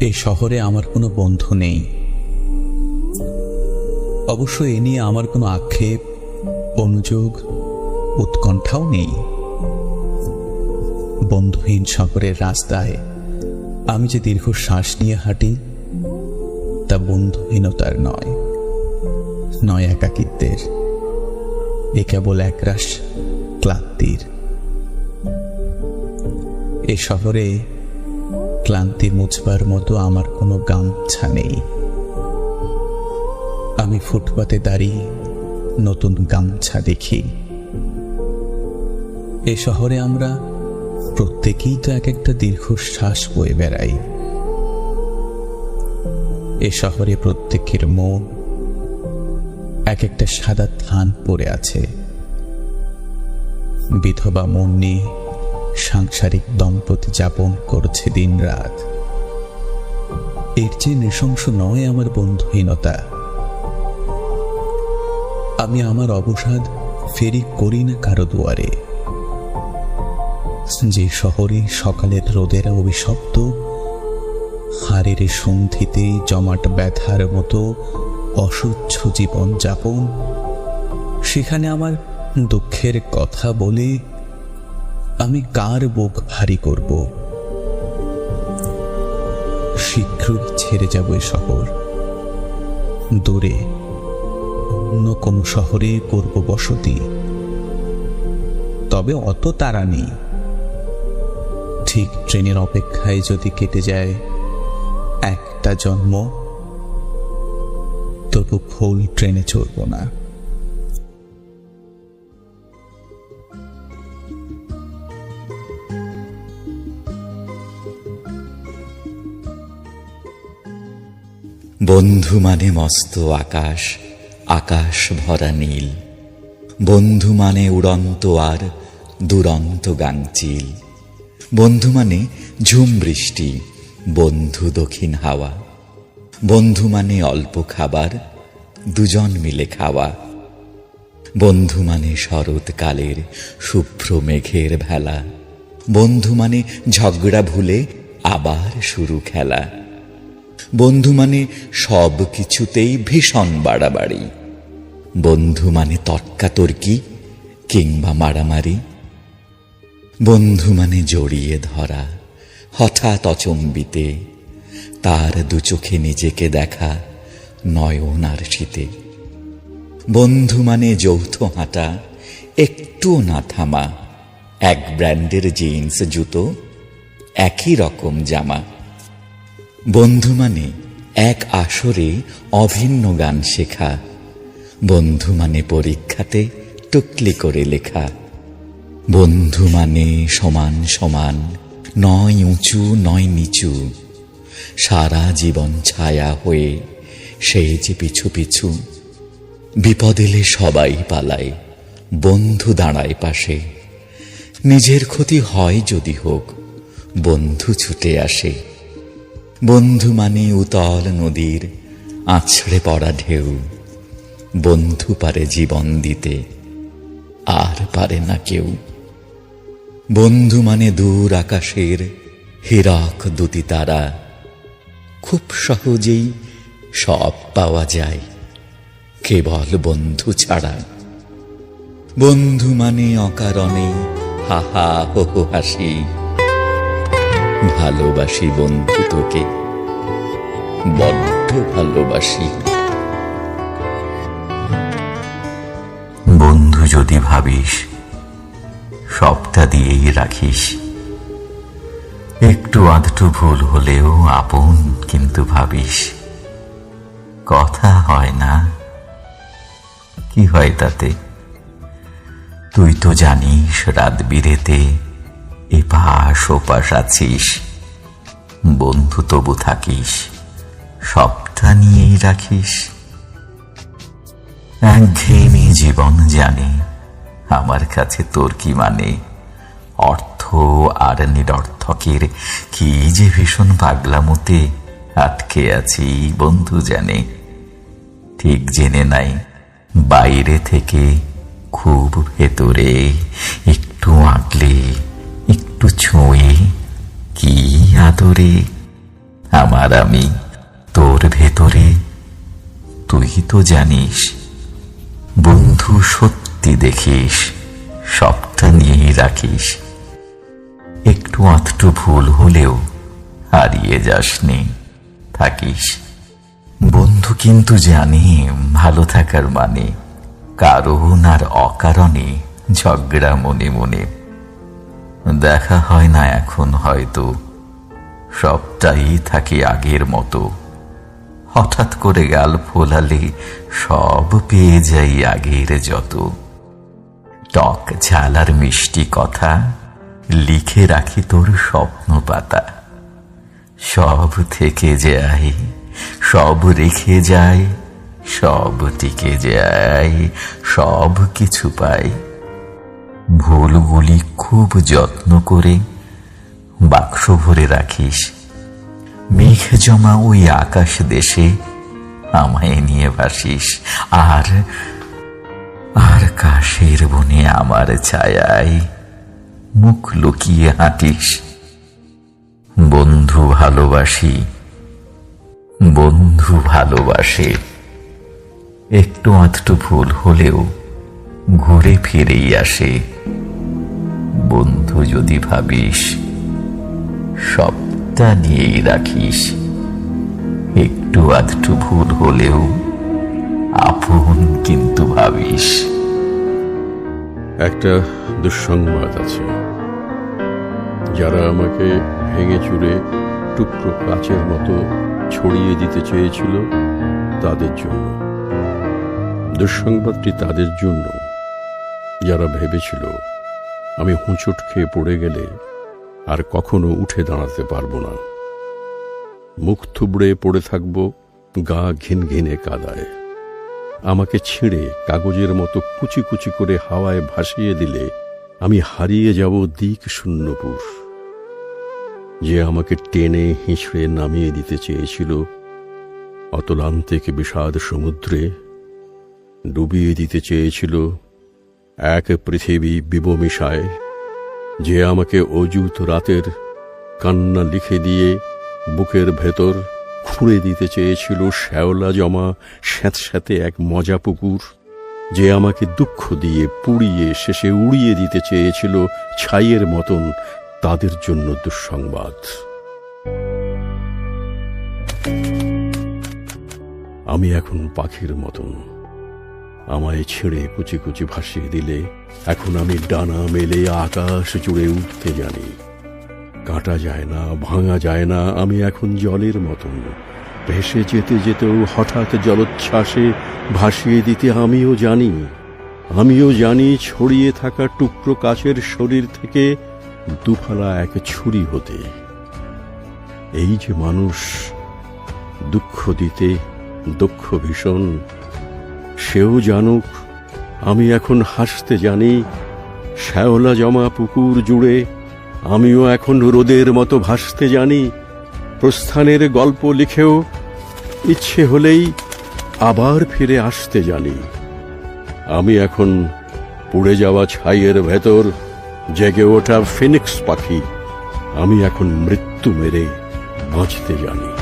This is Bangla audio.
এই শহরে আমার কোনো বন্ধু নেই। অবশ্য এ নিয়ে আমার কোনো আক্ষেপ, অনুযোগ, উৎকণ্ঠাও নেই। বন্ধুহীন শহরের রাস্তায় আমি যে দীর্ঘ শ্বাস নিয়ে হাঁটি, তা বন্ধুহীনতার নয় নয় একাকিত্বের। এ কেবল একরাশ ক্লান্তির। এ শহরে ক্লান্তি মুছবার মতো আমার কোনো গামছা নেই। আমি ফুটপাতে দাঁড়িয়ে নতুন গামছা দেখি। এ শহরে আমরা প্রত্যেকেই তো এক একটা দীর্ঘশ্বাস বয়ে বেড়াই। এ শহরে প্রত্যেকের মন এক একটা সাদা থান পড়ে আছে। বিধবা মন নিয়ে সাংসারিক দম্পতি যাপন করছে দিনরাত। এর চেয়ে নৃশংস নয় আমার বন্ধুহীনতা। আমি আমার অবসাদ ফেরি করি না কারও দুয়ারে। যে শহরে সকালের রোদের অভিশপ্ত, হাড়ের সন্ধিতে জমাট ব্যথার মতো অসহ্য জীবন যাপন সেখানে আমার দুঃখের কথা বলে আমি কার বুক ভারী করব? শীঘ্রই ছেড়ে যাব এ শহর। দূরে অন্য কোনো শহরে করব বসতি। তবে অত তারা নেই। ঠিক ট্রেনের অপেক্ষায় যদি কেটে যায় একটা জন্ম, তবু ফুল ট্রেনে চড়ব না। বন্ধু মানে মস্ত আকাশ আকাশ ভরা নীল। বন্ধু মানে উড়ন্ত আর দুরন্ত গাংচিল বন্ধু মানে ঝুম বৃষ্টি, বন্ধু দক্ষিণ হাওয়া। বন্ধু মানে অল্প খাবার, দুজন মিলে খাওয়া। বন্ধু মানে শরৎকালের শুভ্র মেঘের ভেলা। বন্ধু মানে ঝগড়া ভুলে আবার শুরু খেলা। বন্ধু মানে সব কিছুতেই ভীষণ বাড়াবাড়ি। বন্ধু মানে তর্কাতর্কি কিংবা মারামারি। বন্ধু মানে জড়িয়ে ধরা, হঠাৎ অচম্বিতে। তার দু চোখে নিজেকে দেখা, নয়ন আর শীতে। বন্ধু মানে যৌথ হাঁটা একটুও না থামা। এক ব্র্যান্ডের জিন্স, জুতো, একই রকম জামা। বন্ধু মানে এক আসরে অভিন্ন গান শেখা। বন্ধু মানে পরীক্ষাতে টুকলি করে লেখা। বন্ধু মানে সমান সমান, নয় উঁচু, নয় নিচু। সারা জীবন ছায়া হয়ে সেই যে পিছু পিছু। বিপদ এলে সবাই পালায়, বন্ধু দাঁড়ায় পাশে। নিজের ক্ষতি হয় যদি হোক, বন্ধু ছুটে আসে। বন্ধু মানে উতল নদীর আছড়ে পড়া ঢেউ, বন্ধু পারে জীবন দিতে, আর পারে না কেউ। বন্ধু মানে দূর আকাশের হীরক দুটি তারা, খুব সহজেই সব পাওয়া যায়, কেবল বন্ধু ছাড়া। বন্ধু মানে অকারণে হাহা হো হাসি ভালোবাসি বন্ধু তোকে, বড্ড ভালোবাসি। বন্ধু যদি ভাবিস, সবটা দিয়েই রাখিস। একটু আধটু ভুল হলেও আপন কিন্তু ভাবিস। কথা হয় না। কি হয় তাতে? তুই তো জানিস রাত বিরেতে এপাশ ওপাশ আছিস। বন্ধু তবু থাকিস, সবটা নিয়েই রাখিস। একঘেয়েমি জীবন জানে, আমার কাছে তোর কি মানে? অর্থ আর নিরর্থকের কি যে ভীষণ পাগলামতে আটকে আছি, বন্ধু জানে। ঠিক জেনে নাই, বাইরে থেকে খুব ভেতরে একটু আঁকলে একটু ছুঁয়ে কি আদরে? আমার আমি তোর ভেতরে। তুই তো জানিস, বন্ধু সত্যি দেখিস সবটা নিয়েই রাখিস। একটু আধটু ভুল হলেও হারিয়ে যাস যাসনি, থাকিস। বন্ধু কিন্তু জানি ভালো থাকার মানে কারণ আর অকারণে ঝগড়া মনে মনে দেখা হয় না এখন হয়তো। সবটাই থাকে আগের মতো। হঠাৎ করে গাল ফোলালে সব পেয়ে যাই আগের যত। টক ঝাল আর মিষ্টি কথা, লিখে রাখি তোর স্বপ্ন পাতা। সব থেকে যায়, সব রেখে যায়, সব টিকে যায়, সব কিছু পাই। ভুলগুলি খুব যত্ন করে বাক্স ভরে রাখিস। মেঘ জমা ওই আকাশ দেশে আমায় নিয়ে ভাসিস। আর আর কাশের বনে আমার ছায়ায় মুখ লুকিয়ে হাঁটিস। বন্ধু ভালোবাসি, বন্ধু ভালোবাসে। একটু আধটু ভুল হলেও ঘুরে ফিরেই আসে। বন্ধু যদি ভাবিস, সবটা নিয়েই রাখিস। একটু আধটু ভুল হলেও আপন কিন্তু ভাবিস। একটা দুঃসংবাদ আছে। যারা আমাকে ভেঙে চুরে টুকরো কাচের মতো ছড়িয়ে দিতে চেয়েছিল, তাদের জন্য। দুঃসংবাদটি তাদের জন্য। যারা ভেবেছিল, আমি হুঁচট খেয়ে পড়ে গেলে আর কখনো উঠে দাঁড়াতে পারব না। মুখ থুবড়ে পড়ে থাকব, গা ঘিন ঘিনে কাদায়। আমাকে ছিঁড়ে কাগজের মতো কুচি কুচি করে হাওয়ায় ভাসিয়ে দিলে আমি হারিয়ে যাব দিক শূন্যপুর যে আমাকে টেনে হিঁচড়ে নামিয়ে দিতে চেয়েছিল, অতলান্তিক বিষাদ সমুদ্রে ডুবিয়ে দিতে চেয়েছিল এক পৃথিবী বিবমিশায় যে আমাকে অযুত রাতের কান্না লিখে দিয়ে বুকের ভেতর খুঁড়ে দিতে চেয়েছিল শ্যাওলা জমা স্যাঁতস্যাঁতে এক মজা পুকুর, যে আমাকে দুঃখ দিয়ে পুড়িয়ে শেষে উড়িয়ে দিতে চেয়েছিল ছাইয়ের মতন তাদের জন্য দুঃসংবাদ। আমি এখন পাখির মতন। আমায় ছেড়ে কুচি কুচি ভাসিয়ে দিলে, এখন আমি ডানা মেলে আকাশ জুড়ে উঠতে জানি। কাটা যায় না, ভাঙা যায় না, আমি এখন জলের মতন। ভেসে যেতে যেতেও হঠাৎ জলোচ্ছ্বাসে ভাসিয়ে দিতে আমিও জানি। আমিও জানি ছড়িয়ে থাকা টুকরো কাচের শরীর থেকে দুফালা এক ছুরি হতে। এই যে মানুষ, দুঃখ দিতে দক্ষ ভীষণ সেও জানুক, আমি এখন হাসতে জানি, শ্যাওলা জমা পুকুর জুড়ে, আমিও এখন রোদের মতো ভাসতে জানি, প্রস্থানের গল্প লিখেও ইচ্ছে হলেই আবার ফিরে আসতে জানি। আমি এখন পুড়ে যাওয়া ছাইয়ের ভেতর জেগে ওঠা ফিনিক্স পাখি, আমি এখন মৃত্যু মেরে বাঁচতে জানি।